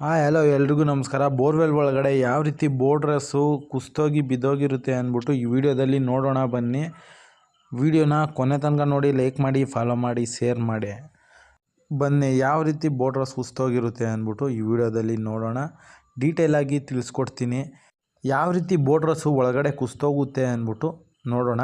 Hi, hello, ಎಲ್ರಿಗೂ ನಮಸ್ಕಾರ. Borewell ಒಳಗಡೆ ಯಾವ ರೀತಿ ಬೋರ್ಡ್ರಸ್ಸು ಕುಸ್ತೋಗಿ ಬಿದ್ದೋಗಿರುತ್ತೆ ಅಂದ್ಬಿಟ್ಟು ಈ ವಿಡಿಯೋದಲ್ಲಿ ನೋಡೋಣ ಬನ್ನಿ. ವಿಡಿಯೋನ ಕೊನೆ ತನಕ ನೋಡಿ, ಲೈಕ್ ಮಾಡಿ, ಫಾಲೋ ಮಾಡಿ, ಶೇರ್ ಮಾಡಿ. ಬನ್ನಿ, ಯಾವ ರೀತಿ ಬೋರ್ಡ್ರಸ್ ಕುಸ್ತೋಗಿರುತ್ತೆ ಅಂದ್ಬಿಟ್ಟು ಈ ವಿಡಿಯೋದಲ್ಲಿ ನೋಡೋಣ. ಡೀಟೇಲಾಗಿ ತಿಳಿಸ್ಕೊಡ್ತೀನಿ. ಯಾವ ರೀತಿ ಬೋರ್ಡ್ರಸ್ಸು ಒಳಗಡೆ ಕುಸ್ತೋಗುತ್ತೆ ಅಂದ್ಬಿಟ್ಟು ನೋಡೋಣ.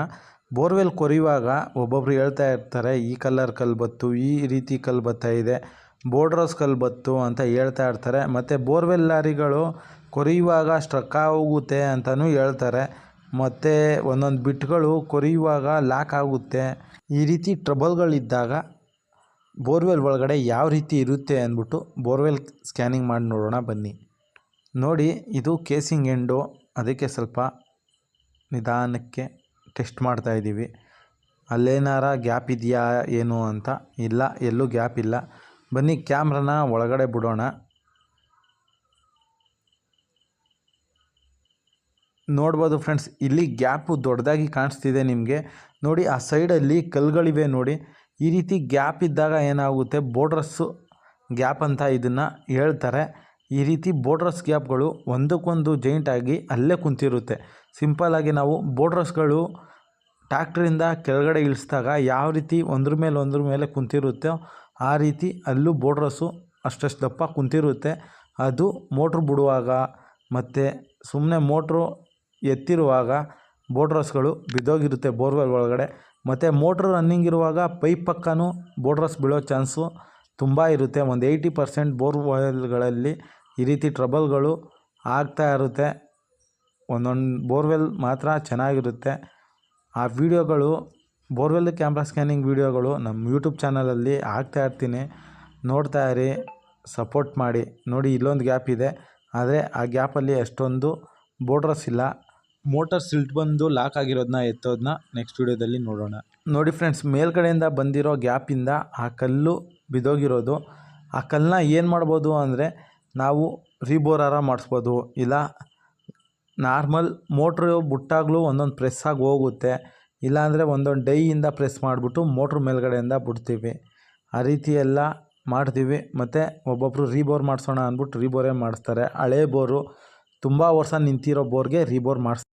ಬೋರ್ವೆಲ್ ಕೊರೆಯುವಾಗ ಒಬ್ಬೊಬ್ರು ಹೇಳ್ತಾ ಇರ್ತಾರೆ, ಈ ಕಲ್ಲರ್ ಕಲ್ಲು ಬತ್ತು ಈ ರೀತಿ ಕಲ್ಲು ಇದೆ. ಬೋರ್ಡ್ರಸ್ ಕಲ್ಲು ಬತ್ತು ಅಂತ ಹೇಳ್ತಾ ಇರ್ತಾರೆ. ಮತ್ತು ಬೋರ್ವೆಲ್ ಲಾರಿಗಳು ಕೊರೆಯುವಾಗ ಸ್ಟ್ರಕ್ ಆಗುತ್ತೆ ಅಂತಲೂ ಹೇಳ್ತಾರೆ. ಮತ್ತು ಒಂದೊಂದು ಬಿಟ್ಗಳು ಕೊರೆಯುವಾಗ ಲಾಕ್ ಆಗುತ್ತೆ. ಈ ರೀತಿ ಟ್ರಬಲ್ಗಳಿದ್ದಾಗ ಬೋರ್ವೆಲ್ ಒಳಗಡೆ ಯಾವ ರೀತಿ ಇರುತ್ತೆ ಅಂದ್ಬಿಟ್ಟು ಬೋರ್ವೆಲ್ ಸ್ಕ್ಯಾನಿಂಗ್ ಮಾಡಿ ನೋಡೋಣ ಬನ್ನಿ. ನೋಡಿ, ಇದು ಕೇಸಿಂಗ್ ಎಂಡು. ಅದಕ್ಕೆ ಸ್ವಲ್ಪ ನಿಧಾನಕ್ಕೆ ಟೆಸ್ಟ್ ಮಾಡ್ತಾ ಇದ್ದೀವಿ. ಅಲ್ಲೇನಾರ ಗ್ಯಾಪ್ ಇದೆಯಾ, ಏನು ಅಂತ? ಇಲ್ಲ, ಎಲ್ಲೂ ಗ್ಯಾಪ್ ಇಲ್ಲ. ಬನ್ನಿ ಕ್ಯಾಮ್ರನ ಒಳಗಡೆ ಬಿಡೋಣ. ನೋಡ್ಬೋದು ಫ್ರೆಂಡ್ಸ್, ಇಲ್ಲಿ ಗ್ಯಾಪು ದೊಡ್ಡದಾಗಿ ಕಾಣಿಸ್ತಿದೆ ನಿಮಗೆ. ನೋಡಿ, ಆ ಸೈಡಲ್ಲಿ ಕಲ್ಲುಗಳಿವೆ ನೋಡಿ. ಈ ರೀತಿ ಗ್ಯಾಪ್ ಇದ್ದಾಗ ಏನಾಗುತ್ತೆ? ಬೋರ್ಡ್ರಸ್ಸು ಗ್ಯಾಪ್ ಅಂತ ಇದನ್ನು ಹೇಳ್ತಾರೆ. ಈ ರೀತಿ ಬೋಡ್ರಸ್ ಗ್ಯಾಪ್ಗಳು ಒಂದಕ್ಕೊಂದು ಜಾಯಿಂಟ್ ಆಗಿ ಅಲ್ಲೇ ಕುಂತಿರುತ್ತೆ. ಸಿಂಪಲ್ಲಾಗಿ ನಾವು ಬೋಡ್ರಸ್ಗಳು ಟ್ಯಾಕ್ಟ್ರಿಂದ ಕೆಳಗಡೆ ಇಳಿಸಿದಾಗ ಯಾವ ರೀತಿ ಒಂದ್ರ ಮೇಲೆ ಒಂದ್ರ ಮೇಲೆ ಕುಂತಿರುತ್ತೋ ಆ ರೀತಿ ಅಲ್ಲೂ ಬೋಡ್ರಸ್ಸು ಅಷ್ಟಷ್ಟು ದಪ್ಪ ಕುಂತಿರುತ್ತೆ. ಅದು ಮೋಟ್ರ್ ಬಿಡುವಾಗ ಮತ್ತು ಸುಮ್ಮನೆ ಮೋಟ್ರು ಎತ್ತಿರುವಾಗ ಬೋಡ್ರಸ್ಗಳು ಬಿದ್ದೋಗಿರುತ್ತೆ ಬೋರ್ವೆಲ್ ಒಳಗಡೆ. ಮತ್ತು ಮೋಟ್ರ್ ರನ್ನಿಂಗ್ ಇರುವಾಗ ಪೈಪ್ ಪಕ್ಕನೂ ಬೋಡ್ರಸ್ ಬೀಳೋ ಚಾನ್ಸು ತುಂಬ ಇರುತ್ತೆ. ಒಂದು ಏಯ್ಟಿ ಪರ್ಸೆಂಟ್ ಬೋರ್ವೆಲ್ಗಳಲ್ಲಿ ಈ ರೀತಿ ಟ್ರಬಲ್ಗಳು ಆಗ್ತಾ ಇರುತ್ತೆ. ಒಂದೊಂದು ಬೋರ್ವೆಲ್ ಮಾತ್ರ ಚೆನ್ನಾಗಿರುತ್ತೆ. ಆ ವಿಡಿಯೋಗಳು ಬೋರ್ವೆಲ್ ಕ್ಯಾಮ್ರಾ ಸ್ಕ್ಯಾನಿಂಗ್ ವಿಡಿಯೋಗಳು ನಮ್ಮ ಯೂಟ್ಯೂಬ್ ಚಾನಲಲ್ಲಿ ಹಾಕ್ತಾ ಇರ್ತೀನಿ. ನೋಡ್ತಾ ಇರಿ, ಸಪೋರ್ಟ್ ಮಾಡಿ. ನೋಡಿ, ಇಲ್ಲೊಂದು ಗ್ಯಾಪ್ ಇದೆ. ಆದರೆ ಆ ಗ್ಯಾಪಲ್ಲಿ ಅಷ್ಟೊಂದು ಬೋರ್ಡ್ರಸ್ ಇಲ್ಲ. ಮೋಟರ್ ಸಿಲ್ಟ್ ಬಂದು ಲಾಕ್ ಆಗಿರೋದನ್ನ ಎತ್ತೋದನ್ನ ನೆಕ್ಸ್ಟ್ ವೀಡಿಯೋದಲ್ಲಿ ನೋಡೋಣ. ನೋಡಿ ಫ್ರೆಂಡ್ಸ್, ಮೇಲ್ಗಡೆಯಿಂದ ಬಂದಿರೋ ಗ್ಯಾಪಿಂದ ಆ ಕಲ್ಲು ಬಿದ್ದೋಗಿರೋದು. ಆ ಕಲ್ಲನ್ನ ಏನು ಮಾಡ್ಬೋದು ಅಂದರೆ ನಾವು ರೀಬೋರಾರ ಮಾಡಿಸ್ಬೋದು. ಇಲ್ಲ, ನಾರ್ಮಲ್ ಮೋಟ್ರು ಬುಟ್ಟಾಗಲೂ ಒಂದೊಂದು ಪ್ರೆಸ್ಸಾಗಿ ಹೋಗುತ್ತೆ. ಇಲ್ಲಾಂದರೆ ಒಂದೊಂದು ಡೈಯಿಂದ ಪ್ರೆಸ್ ಮಾಡಿಬಿಟ್ಟು ಮೋಟ್ರ್ ಮೇಲ್ಗಡೆಯಿಂದ ಬಿಡ್ತೀವಿ. ಆ ರೀತಿ ಎಲ್ಲ ಮಾಡ್ತೀವಿ. ಮತ್ತು ಒಬ್ಬೊಬ್ಬರು ರೀಬೋರ್ ಮಾಡಿಸೋಣ ಅಂದ್ಬಿಟ್ಟು ರೀಬೋರೇ ಮಾಡಿಸ್ತಾರೆ. ಹಳೇ ಬೋರು, ತುಂಬ ವರ್ಷ ನಿಂತಿರೋ ಬೋರ್ಗೆ ರೀಬೋರ್ ಮಾಡಿಸ್